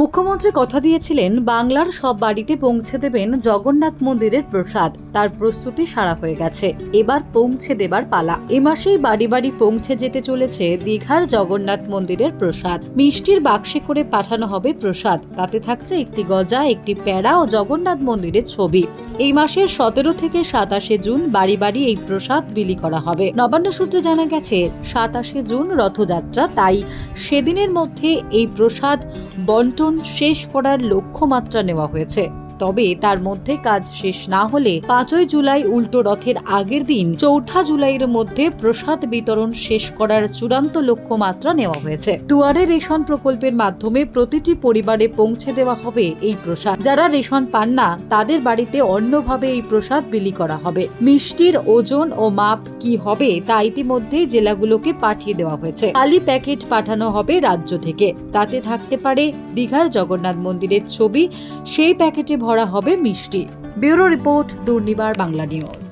মুখ্যমন্ত্রী কথা দিয়েছিলেন, বাংলার সব বাড়িতে পৌঁছে দেবেন জগন্নাথ মন্দিরের প্রসাদ। তার প্রস্তুতি সারা হয়ে গেছে। এবার পৌঁছে দেবার পালা। এ মাসেই বাড়ি বাড়ি পৌঁছে যেতে চলেছে দীঘার জগন্নাথ মন্দিরের প্রসাদ। মিষ্টির বাক্সে করে পাঠানো হবে প্রসাদ। তাতে থাকছে একটি গজা, একটি প্যাড়া ও জগন্নাথ মন্দিরের ছবি। এই মাসের সতেরো থেকে সাতাশে জুন বাড়ি বাড়ি এই প্রসাদ বিলি করা হবে। নবান্ন সূত্রে জানা গেছে, সাতাশে জুন রথযাত্রা। তাই সেদিনের মধ্যে এই প্রসাদ বন্টন শেষ করার লক্ষ্যমাত্রা নেওয়া হয়েছে। তবে তার মধ্যে কাজ শেষ না হলে পাঁচই জুলাই উল্টো রথের আগের দিন চৌঠা জুলাইয়ের মধ্যে প্রসাদ বিতরণ শেষ করার চূড়ান্ত লক্ষ্যমাত্রা নেওয়া হয়েছে। দুয়ারে রেশন প্রকল্পের মাধ্যমে প্রতিটি পরিবারে পৌঁছে দেওয়া হবে এই প্রসাদ। যারা রেশন পান না, তাদের বাড়িতে অন্যভাবে এই প্রসাদ বিলি করা হবে। মিষ্টির ওজন ও মাপ কি হবে তা ইতিমধ্যেই জেলাগুলোকে পাঠিয়ে দেওয়া হয়েছে। খালি প্যাকেট পাঠানো হবে রাজ্য থেকে। তাতে থাকতে পারে দীঘার জগন্নাথ মন্দিরের ছবি। সেই প্যাকেটে ভরা হবে মিষ্টি। Bureau report Durnibar Bangla news.